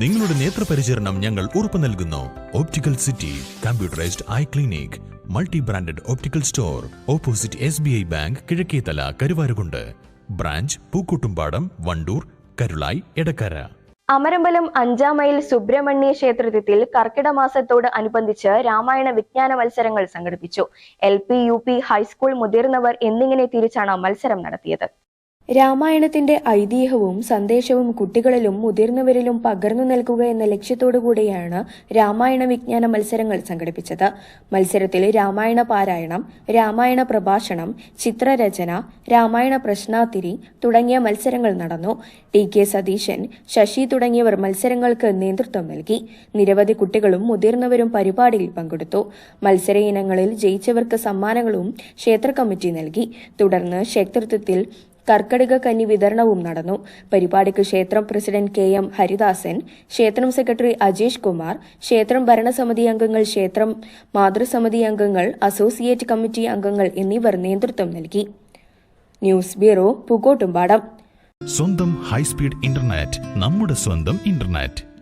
നിങ്ങളുടെ നേത്രപരിചരണം ഞങ്ങൾ ഉറപ്പു നൽകുന്നു. Optical city computerised eye clinic multi branded optical store opposite S B I bank Kizhakkethala Karuvarakundu. Branch Pookkottumpadam Wandoor Karulai Edakkara Amarambalam അഞ്ചാം mile Subrahmanya ക്ഷേത്രത്തിൽ കർക്കിട മാസത്തോട് അനുബന്ധിച്ച് രാമായണ വിജ്ഞാന മത്സരങ്ങൾ സംഘടിപ്പിച്ചു. L P U P high school മുതിർന്നവർ എന്നിങ്ങനെ തിരിച്ചാണ് മത്സരം നടത്തിയത്. രാമായണത്തിന്റെ ഐതിഹ്യവും സന്ദേശവും കുട്ടികളിലും മുതിർന്നവരിലും പകർന്നു നൽകുക എന്ന ലക്ഷ്യത്തോടുകൂടിയാണ് രാമായണ വിജ്ഞാന മത്സരങ്ങൾ സംഘടിപ്പിച്ചത്. മത്സരത്തിൽ രാമായണ പാരായണം രാമായണ പ്രഭാഷണം ചിത്രരചന രാമായണ പ്രശ്നാതിരി തുടങ്ങിയ മത്സരങ്ങൾ നടന്നു. ടി. കെ. സതീശൻ ശശി തുടങ്ങിയവർ മത്സരങ്ങൾക്ക് നേതൃത്വം നൽകി. നിരവധി കുട്ടികളും മുതിർന്നവരും പരിപാടിയിൽ പങ്കെടുത്തു. മത്സര ഇനങ്ങളിൽ ജയിച്ചവർക്ക് സമ്മാനങ്ങളും ക്ഷേത്ര കമ്മിറ്റി നൽകി. തുടർന്ന് ക്ഷേത്രത്തിൽ കർക്കടക കന്നി വിതരണവും നടന്നു. പരിപാടിക്ക് ക്ഷേത്രം പ്രസിഡന്റ് കെ എം ഹരിദാസൻ ക്ഷേത്രം സെക്രട്ടറി അജേഷ് കുമാർ ക്ഷേത്രം ഭരണസമിതി അംഗങ്ങൾ ക്ഷേത്രം മാതൃസമിതി അംഗങ്ങൾ അസോസിയേറ്റ് കമ്മിറ്റി അംഗങ്ങൾ എന്നിവർ നേതൃത്വം നൽകി. News bureau Pookkottumpadam. സ്വന്തം ഹൈസ്പീഡ് ഇന്റർനെറ്റ് നമ്മുടെ സ്വന്തം ഇന്റർനെറ്റ്.